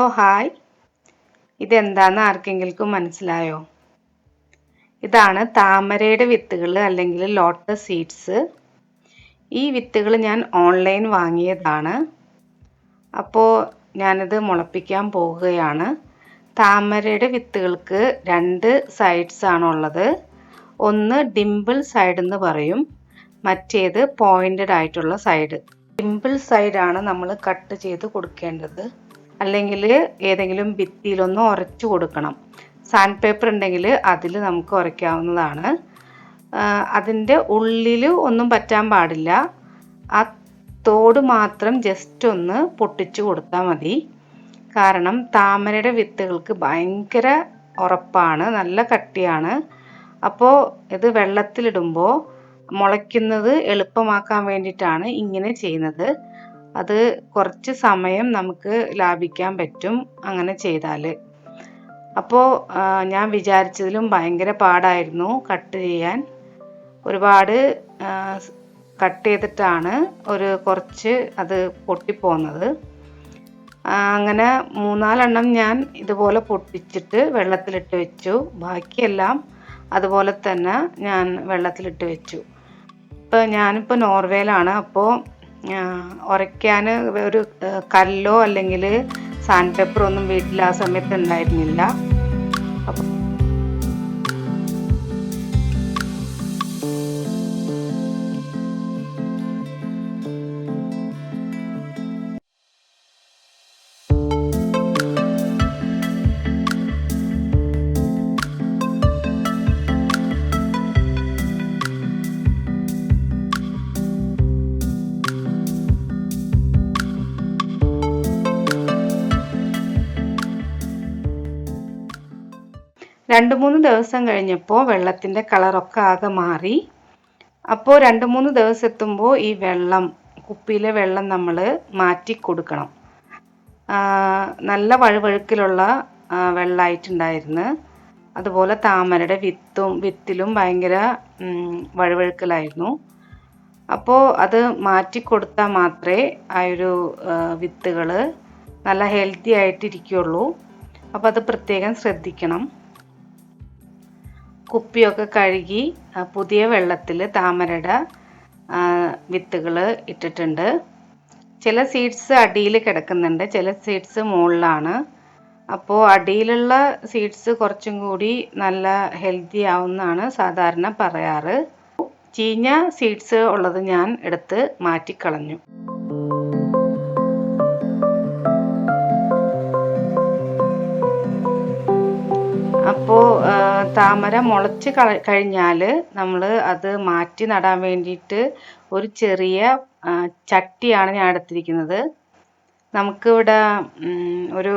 Hello hi. ഇതെന്താന്ന് ആർക്കെങ്കിലും മനസ്സിലായോ? ഇതാണ് താമരയുടെ വിത്തുകൾ അല്ലെങ്കിൽ ലോട്ടസ് സീഡ്സ്. ഈ വിത്തുകൾ ഞാൻ ഓൺലൈൻ വാങ്ങിയതാണ്. അപ്പോൾ ഞാനിത് മുളപ്പിക്കാൻ പോവുകയാണ്. താമരയുടെ വിത്തുകൾക്ക് രണ്ട് സൈഡ്സ് ആണുള്ളത്. ഒന്ന് ഡിംപിൾ സൈഡ് എന്ന് പറയും. മറ്റേത് പോയിന്റഡ് ആയിട്ടുള്ള സൈഡ്. ഡിംപിൾ സൈഡാണ് നമ്മൾ കട്ട് ചെയ്ത് കൊടുക്കേണ്ടത്. അല്ലെങ്കിൽ ഏതെങ്കിലും ഭിത്തിയിലൊന്ന് ഉരച്ചു കൊടുക്കണം. സാൻഡ് പേപ്പർ ഉണ്ടെങ്കിൽ അതിൽ നമുക്ക് ഉരയ്ക്കാവുന്നതാണ്. അതിന്റെ ഉള്ളിൽ ഒന്നും പറ്റാൻ പാടില്ല. ആ തോട് മാത്രം ജസ്റ്റ് ഒന്ന് പൊട്ടിച്ചു കൊടുത്താൽ മതി. കാരണം താമരയുടെ വിത്തുകൾക്ക് ഭയങ്കര ഉറപ്പാണ് നല്ല കട്ടിയാണ്. അപ്പോൾ ഇത് വെള്ളത്തിലിടുമ്പോൾ മുളയ്ക്കുന്നത് എളുപ്പമാക്കാൻ വേണ്ടിയിട്ടാണ് ഇങ്ങനെ ചെയ്യുന്നത്. അത് കുറച്ച് സമയം നമുക്ക് ലാഭിക്കാൻ പറ്റും അങ്ങനെ ചെയ്താൽ അപ്പോൾ ഞാൻ വിചാരിച്ചതിലും ഭയങ്കര പാടായിരുന്നു കട്ട് ചെയ്യാൻ. ഒരുപാട് കട്ട് ചെയ്തിട്ടാണ് ഒരു കുറച്ച് അത് പൊട്ടിപ്പോകുന്നത് അങ്ങനെ മൂന്നാലെണ്ണം ഞാൻ ഇതുപോലെ പൊട്ടിച്ചിട്ട് വെള്ളത്തിലിട്ട് വെച്ചു. ബാക്കിയെല്ലാം അതുപോലെ തന്നെ ഞാൻ വെള്ളത്തിലിട്ട് വെച്ചു. ഇപ്പോൾ ഞാനിപ്പോൾ നോർവേയിലാണ്. അപ്പോൾ ഉരയ്ക്കാൻ ഒരു കല്ലോ അല്ലെങ്കിൽ സാൻഡ് പേപ്പറോ ഒന്നും വീട്ടിൽ ആ സമയത്ത് ഉണ്ടായിരുന്നില്ല. അപ്പോൾ രണ്ട് മൂന്ന് ദിവസം കഴിഞ്ഞപ്പോൾ വെള്ളത്തിന്റെ കളറൊക്കെ ആകെ മാറി. അപ്പോൾ രണ്ട് മൂന്ന് ദിവസം എത്തുമ്പോൾ ഈ വെള്ളം കുപ്പിയിലെ വെള്ളം നമ്മൾ മാറ്റി കൊടുക്കണം. നല്ല വഴുവഴുക്കിലുള്ള വെള്ളമായിട്ടുണ്ടായിരുന്നു അതുപോലെ താമരയുടെ വിത്തും വിത്തിലും ഭയങ്കര വഴുവഴുക്കലായിരുന്നു. അപ്പോൾ അത് മാറ്റി കൊടുത്താൽ മാത്രമേ ആ ഒരു വിത്തുകൾ നല്ല ഹെൽത്തി ആയിട്ടിരിക്കുകയുള്ളൂ അപ്പോൾ അത് പ്രത്യേകം ശ്രദ്ധിക്കണം. കുപ്പിയൊക്കെ കഴുകി പുതിയ വെള്ളത്തിൽ താമരയുടെ വിത്തുകൾ ഇട്ടിട്ടുണ്ട്. ചില സീഡ്സ് അടിയിൽ കിടക്കുന്നുണ്ട്. ചില സീഡ്സ് മുകളിലാണ്. അപ്പോൾ അടിയിലുള്ള സീഡ്സ് കുറച്ചും കൂടി നല്ല ഹെൽത്തി ആവുമെന്നാണ് സാധാരണ പറയാറ്. ചീഞ്ഞ സീഡ്സ് ഉള്ളത് ഞാൻ എടുത്ത് മാറ്റിക്കളഞ്ഞു. താമര മുളച്ച് കഴിഞ്ഞാൽ നമ്മൾ അത് മാറ്റി നടാൻ വേണ്ടിയിട്ട് ഒരു ചെറിയ ചട്ടിയാണ് ഞാൻ എടുത്തിരിക്കുന്നത്. നമുക്കിവിടെ ഒരു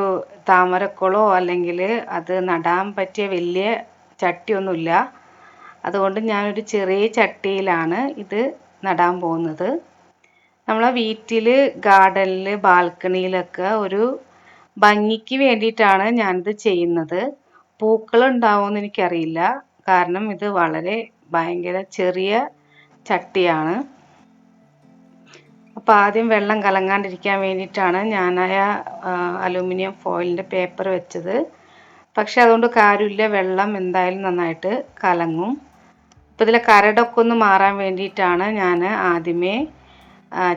താമരക്കുളോ അല്ലെങ്കിൽ അത് നടാൻ പറ്റിയ വലിയ ചട്ടിയൊന്നുമില്ല. അതുകൊണ്ട് ഞാനൊരു ചെറിയ ചട്ടിയിലാണ് ഇത് നടാൻ പോകുന്നത്. നമ്മളെ വീട്ടിൽ ഗാർഡനിൽ ബാൽക്കണിയിലൊക്കെ ഒരു ഭംഗിക്ക് വേണ്ടിയിട്ടാണ് ഞാനിത് ചെയ്യുന്നത്. പൂക്കൾ ഉണ്ടാവുമെന്ന് എനിക്കറിയില്ല. കാരണം ഇത് വളരെ ഭയങ്കര ചെറിയ ചട്ടിയാണ്. അപ്പോൾ ആദ്യം വെള്ളം കലങ്ങാണ്ടിരിക്കാൻ വേണ്ടിയിട്ടാണ് ഞാനായ അലൂമിനിയം ഫോയിലിന്റെ പേപ്പർ വെച്ചത്. പക്ഷെ അതുകൊണ്ട് കാര്യമില്ല. വെള്ളം എന്തായാലും നന്നായിട്ട് കലങ്ങും. അപ്പോൾ ഇതിലെ കരടൊക്കെ ഒന്ന് മാറാൻ വേണ്ടിയിട്ടാണ് ഞാൻ ആദ്യമേ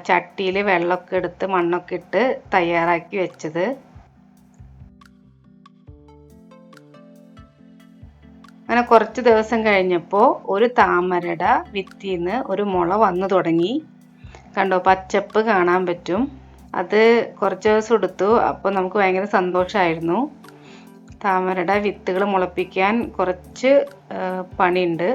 ചട്ടിയിൽ വെള്ളമൊക്കെ എടുത്ത് മണ്ണൊക്കെ ഇട്ട് തയ്യാറാക്കി വെച്ചത്. അങ്ങനെ കുറച്ച് ദിവസം കഴിഞ്ഞപ്പോൾ ഒരു താമരയുടെ നിന്ന് ഒരു മുള വന്നു തുടങ്ങി. കണ്ടോ പച്ചപ്പ് കാണാൻ പറ്റും. അത് കുറച്ച് ദിവസം എടുത്തു. അപ്പോൾ നമുക്ക് ഭയങ്കര സന്തോഷമായിരുന്നു താമരയുടെ വിത്തുകൾ മുളപ്പിക്കാൻ കുറച്ച് പണിയുണ്ട്.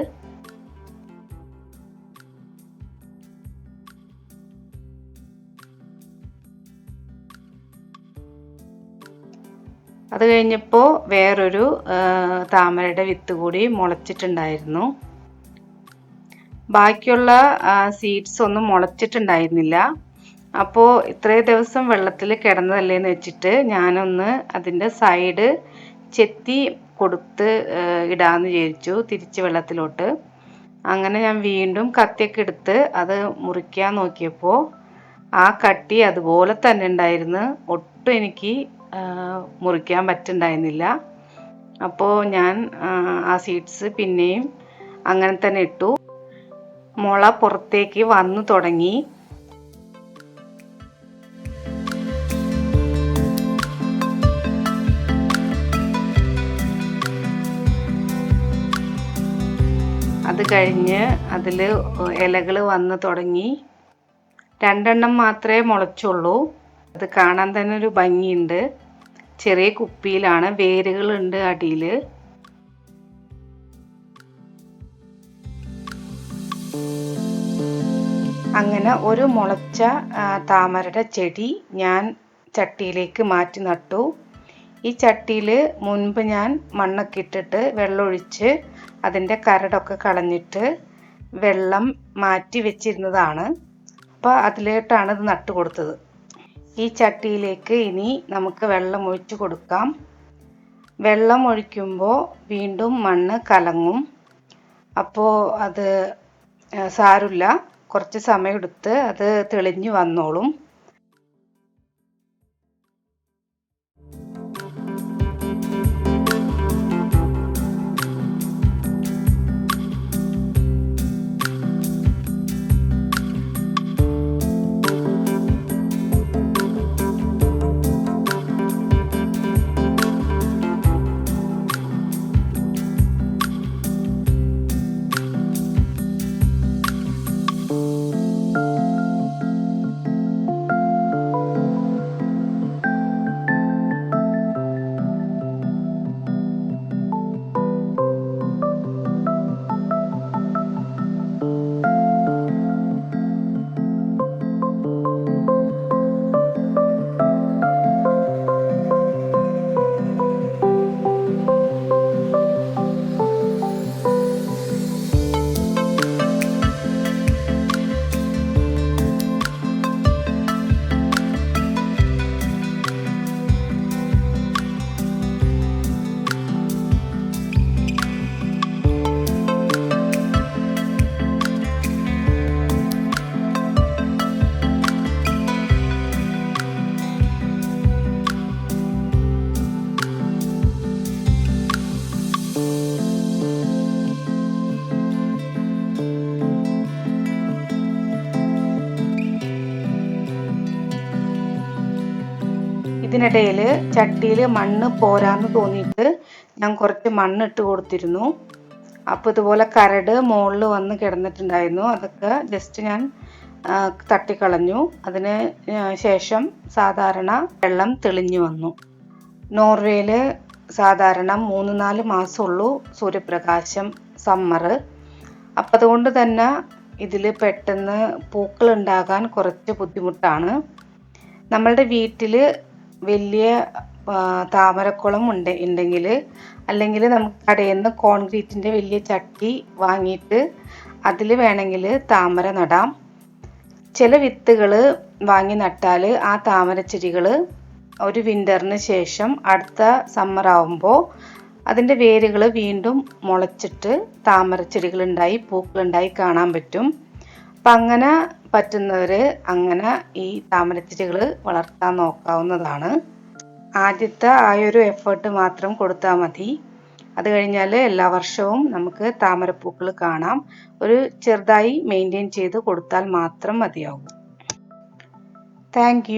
അത് കഴിഞ്ഞപ്പോൾ വേറൊരു താമരയുടെ വിത്ത് കൂടി മുളച്ചിട്ടുണ്ടായിരുന്നു. ബാക്കിയുള്ള സീഡ്സ് ഒന്നും മുളച്ചിട്ടുണ്ടായിരുന്നില്ല. അപ്പോൾ ഇത്രേ ദിവസം വെള്ളത്തിൽ കിടന്നതല്ലേന്ന് വെച്ചിട്ട് ഞാനൊന്ന് അതിന്റെ സൈഡ് ചെത്തി കൊടുത്ത് ഇടാമെന്ന് വിചാരിച്ചു തിരിച്ച് വെള്ളത്തിലോട്ട്. അങ്ങനെ ഞാൻ വീണ്ടും കത്തിയൊക്കെ എടുത്ത് അത് മുറിക്കാൻ നോക്കിയപ്പോൾ ആ കട്ടി അതുപോലെ തന്നെ ഉണ്ടായിരുന്നു. ഒട്ടും എനിക്ക് മുറിക്കാൻ പറ്റുന്നുണ്ടായിരുന്നില്ല അപ്പോൾ ഞാൻ ആ സീഡ്സ് പിന്നെയും അങ്ങനെ തന്നെ ഇട്ടു. മുള പുറത്തേക്ക് വന്നു തുടങ്ങി. അത് കഴിഞ്ഞ് അതിൽ ഇലകൾ വന്ന് തുടങ്ങി. രണ്ടെണ്ണം മാത്രമേ മുളച്ചുള്ളൂ. അത് കാണാൻ തന്നെ ഒരു ഭംഗിയുണ്ട്. ചെറിയ കുപ്പിയിലാണ് വേരുകളുണ്ട് അടിയിൽ അങ്ങനെ ഒരു മുളച്ച താമരയുടെ ചെടി ഞാൻ ചട്ടിയിലേക്ക് മാറ്റി നട്ടു. ഈ ചട്ടിയിൽ മുൻപ് ഞാൻ മണ്ണൊക്കെ ഇട്ടിട്ട് വെള്ളമൊഴിച്ച് അതിന്റെ കരടൊക്കെ കളഞ്ഞിട്ട് വെള്ളം മാറ്റി വെച്ചിരുന്നതാണ്. അപ്പോൾ അതിലേട്ടാണ് ഇത് നട്ടു കൊടുത്തത് ഈ ചട്ടിയിലേക്ക് ഇനി നമുക്ക് വെള്ളം ഒഴിച്ച് കൊടുക്കാം. വെള്ളം ഒഴിക്കുമ്പോൾ വീണ്ടും മണ്ണ് കലങ്ങും. അപ്പോൾ അത് സാരമില്ല. കുറച്ച് സമയമെടുത്ത് അത് തെളിഞ്ഞു വന്നോളും. ഇതിനിടയിൽ ചട്ടിയിൽ മണ്ണ് പോരാന്ന് തോന്നിയിട്ട് ഞാൻ കുറച്ച് മണ്ണ് ഇട്ട് കൊടുത്തിരുന്നു. അപ്പോൾ ഇതുപോലെ കരട് മുകളിൽ വന്ന് കിടന്നിട്ടുണ്ടായിരുന്നു. അതൊക്കെ ജസ്റ്റ് ഞാൻ തട്ടിക്കളഞ്ഞു. അതിന് ശേഷം സാധാരണ വെള്ളം തെളിഞ്ഞു വന്നു. നോർവേയിൽ സാധാരണ മൂന്ന് നാല് മാസമുള്ളൂ സൂര്യപ്രകാശം സമ്മർ. അപ്പം അതുകൊണ്ട് തന്നെ ഇതിൽ പെട്ടെന്ന് പൂക്കൾ ഉണ്ടാകാൻ കുറച്ച് ബുദ്ധിമുട്ടാണ്. നമ്മളുടെ വീട്ടിൽ വലിയ താമരക്കുളം ഉണ്ട് ഉണ്ടെങ്കിൽ. അല്ലെങ്കിൽ നമുക്ക് കടയിൽ നിന്ന് കോൺക്രീറ്റിന്റെ വലിയ ചട്ടി വാങ്ങിയിട്ട് അതിൽ വേണമെങ്കിൽ താമര നടാം. ചില വിത്തുകൾ വാങ്ങി നട്ടാൽ ആ താമരച്ചെടികൾ ഒരു വിന്ററിന് ശേഷം അടുത്ത സമ്മർ ആവുമ്പോൾ അതിന്റെ വേരുകൾ വീണ്ടും മുളച്ചിട്ട് താമരച്ചെടികളുണ്ടായി പൂക്കളുണ്ടായി കാണാൻ പറ്റും. അപ്പം അങ്ങനെ പറ്റുന്നവർ അങ്ങനെ ഈ താമരത്തിരികൾ വളർത്താൻ നോക്കാവുന്നതാണ്. ആദ്യത്തെ ആ ഒരു എഫേർട്ട് മാത്രം കൊടുത്താൽ മതി. അത് കഴിഞ്ഞാൽ എല്ലാ വർഷവും നമുക്ക് താമരപ്പൂക്കൾ കാണാം. ഒരു ചെറുതായി മെയിന്റെയിൻ ചെയ്ത് കൊടുത്താൽ മാത്രം മതിയാകും താങ്ക്